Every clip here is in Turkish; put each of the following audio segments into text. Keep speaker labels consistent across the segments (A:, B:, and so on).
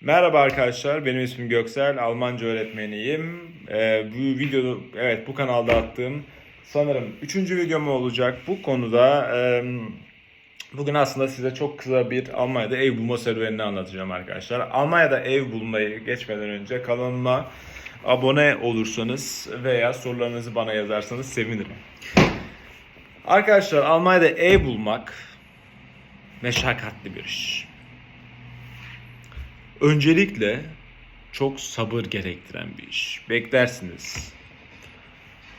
A: Merhaba arkadaşlar, benim ismim Göksel, Almanca öğretmeniyim. Ee, bu videoda, evet bu kanalda attığım sanırım üçüncü videom olacak. Bu konuda e, bugün aslında size çok kısa bir Almanya'da ev bulma serüvenini anlatacağım arkadaşlar. Almanya'da ev bulmayı geçmeden önce kanalıma abone olursanız veya sorularınızı bana yazarsanız sevinirim. Arkadaşlar Almanya'da ev bulmak meşakkatli bir iş. Öncelikle çok sabır gerektiren bir iş. Beklersiniz.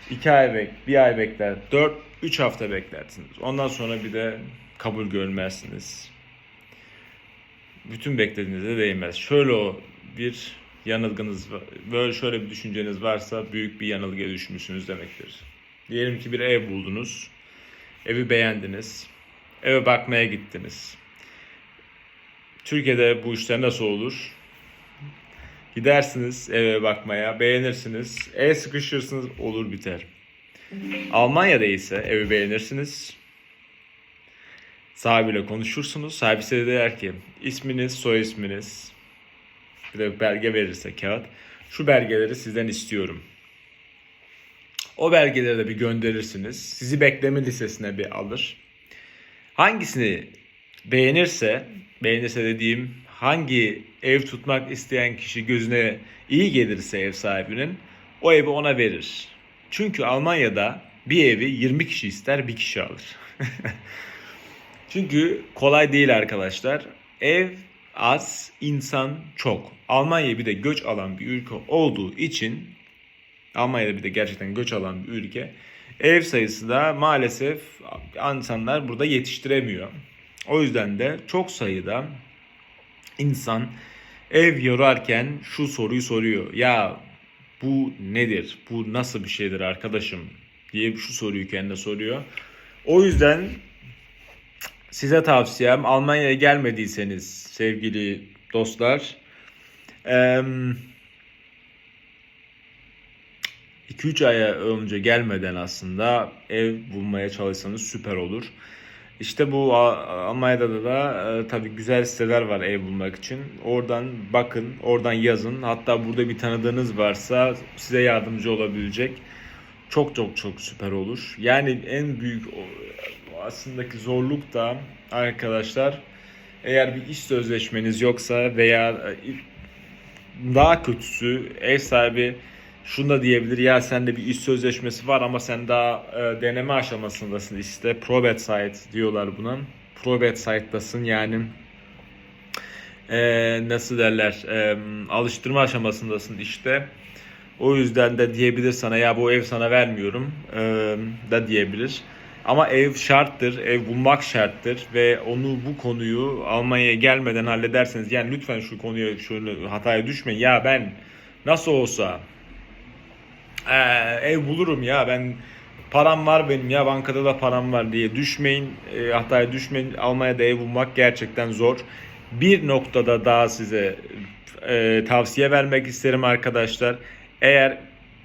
A: 2 ay bek, bir ay bekler, 4, 3 hafta beklersiniz. Ondan sonra bir de kabul görmezsiniz. Bütün beklediğinize değmez. Şöyle o bir yanılgınız, böyle şöyle bir düşünceniz varsa büyük bir yanılgıya düşmüşsünüz demektir. Diyelim ki bir ev buldunuz. Evi beğendiniz. Eve bakmaya gittiniz. Türkiye'de bu işler nasıl olur? Gidersiniz eve bakmaya, beğenirsiniz, el sıkışırsınız, olur biter. Almanya'da ise evi beğenirsiniz, sahibiyle konuşursunuz, sahibi size der ki isminiz, soy isminiz, bir de belge verirse kağıt, şu belgeleri sizden istiyorum. O belgeleri de bir gönderirsiniz, sizi bekleme listesine bir alır. Hangisini beğenirse, beğenirse dediğim hangi ev tutmak isteyen kişi gözüne iyi gelirse ev sahibinin o evi ona verir. Çünkü Almanya'da bir evi 20 kişi ister bir kişi alır. Çünkü kolay değil arkadaşlar. Ev az, insan çok. Almanya bir de göç alan bir ülke olduğu için Almanya'da bir de gerçekten göç alan bir ülke. Ev sayısı da maalesef insanlar burada yetiştiremiyor. O yüzden de çok sayıda insan ev yorarken şu soruyu soruyor. Ya bu nedir? Bu nasıl bir şeydir arkadaşım? diye şu soruyu kendine soruyor. O yüzden size tavsiyem Almanya'ya gelmediyseniz sevgili dostlar eee 2-3 aya önce gelmeden aslında ev bulmaya çalışsanız süper olur. İşte bu Almanya'da da e, tabii güzel siteler var ev bulmak için. Oradan bakın, oradan yazın. Hatta burada bir tanıdığınız varsa size yardımcı olabilecek. Çok çok çok süper olur. Yani en büyük aslındaki zorluk da arkadaşlar eğer bir iş sözleşmeniz yoksa veya e, daha kötüsü ev sahibi şunu da diyebilir ya sende bir iş sözleşmesi var ama sen daha e, deneme aşamasındasın işte probate site diyorlar buna. Probate site'dasın yani e, nasıl derler e, alıştırma aşamasındasın işte. O yüzden de diyebilir sana ya bu ev sana vermiyorum e, da diyebilir. Ama ev şarttır, ev bulmak şarttır ve onu bu konuyu Almanya'ya gelmeden hallederseniz yani lütfen şu konuya şöyle hataya düşmeyin. Ya ben nasıl olsa ee, ev bulurum ya ben param var benim ya bankada da param var diye düşmeyin. E, hataya düşmeyin Almanya'da ev bulmak gerçekten zor. Bir noktada daha size e, tavsiye vermek isterim arkadaşlar. Eğer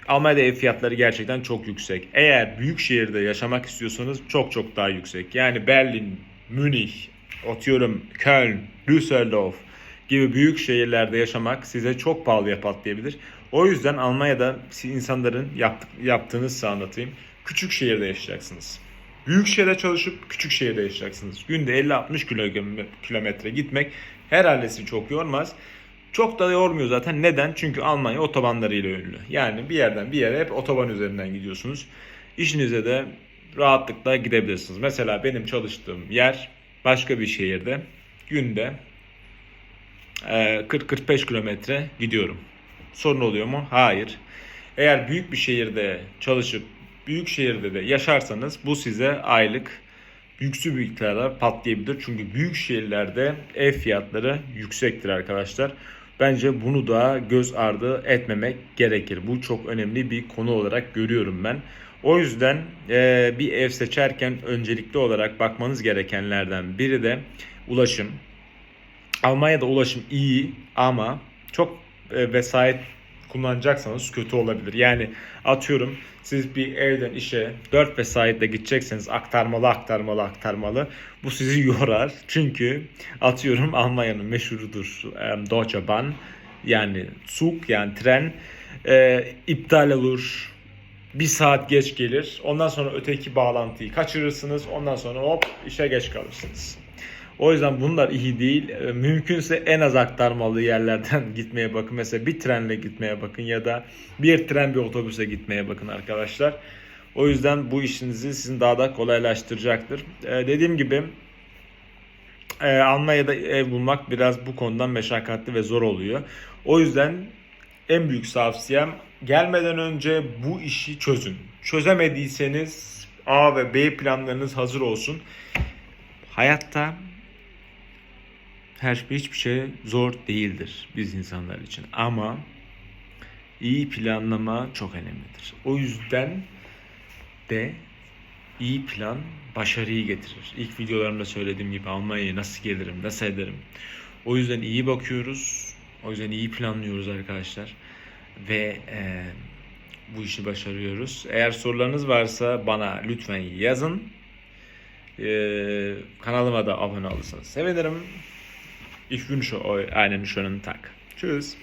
A: Almanya'da ev fiyatları gerçekten çok yüksek eğer büyük şehirde yaşamak istiyorsanız çok çok daha yüksek. Yani Berlin Münih atıyorum Köln Düsseldorf gibi büyük şehirlerde yaşamak size çok pahalıya patlayabilir. O yüzden Almanya'da insanların yaptık, yaptığını size anlatayım. Küçük şehirde yaşayacaksınız. Büyük şehirde çalışıp küçük şehirde yaşayacaksınız. Günde 50-60 kilo- kilometre gitmek herhalde sizi çok yormaz. Çok da yormuyor zaten. Neden? Çünkü Almanya otobanlarıyla ünlü. Yani bir yerden bir yere hep otoban üzerinden gidiyorsunuz. İşinize de rahatlıkla gidebilirsiniz. Mesela benim çalıştığım yer başka bir şehirde günde e, 40-45 kilometre gidiyorum. Sorun oluyor mu? Hayır. Eğer büyük bir şehirde çalışıp büyük şehirde de yaşarsanız bu size aylık yüksü bir miktarda patlayabilir. Çünkü büyük şehirlerde ev fiyatları yüksektir arkadaşlar. Bence bunu da göz ardı etmemek gerekir. Bu çok önemli bir konu olarak görüyorum ben. O yüzden e, bir ev seçerken öncelikli olarak bakmanız gerekenlerden biri de ulaşım. Almanya'da ulaşım iyi ama çok vesayet kullanacaksanız kötü olabilir. Yani atıyorum siz bir evden işe 4 vesaitle gidecekseniz aktarmalı aktarmalı aktarmalı bu sizi yorar. Çünkü atıyorum Almanya'nın meşhurudur Deutsche Bahn yani Zug yani tren e, iptal olur. Bir saat geç gelir. Ondan sonra öteki bağlantıyı kaçırırsınız. Ondan sonra hop işe geç kalırsınız. O yüzden bunlar iyi değil. E, Mümkünse en az aktarmalı yerlerden gitmeye bakın. Mesela bir trenle gitmeye bakın ya da bir tren bir otobüse gitmeye bakın arkadaşlar. O yüzden bu işinizi sizin daha da kolaylaştıracaktır. E, dediğim gibi e, Almanya'da ev bulmak biraz bu konudan meşakkatli ve zor oluyor. O yüzden en büyük tavsiyem gelmeden önce bu işi çözün. Çözemediyseniz A ve B planlarınız hazır olsun. Hayatta her şey hiçbir şey zor değildir biz insanlar için ama iyi planlama çok önemlidir. O yüzden de iyi plan başarıyı getirir. İlk videolarımda söylediğim gibi Almanya'ya nasıl gelirim, nasıl ederim. O yüzden iyi bakıyoruz. O yüzden iyi planlıyoruz arkadaşlar. Ve e, bu işi başarıyoruz. Eğer sorularınız varsa bana lütfen yazın. E, kanalıma da abone olursanız sevinirim. Ich wünsche euch einen schönen Tag. Tschüss.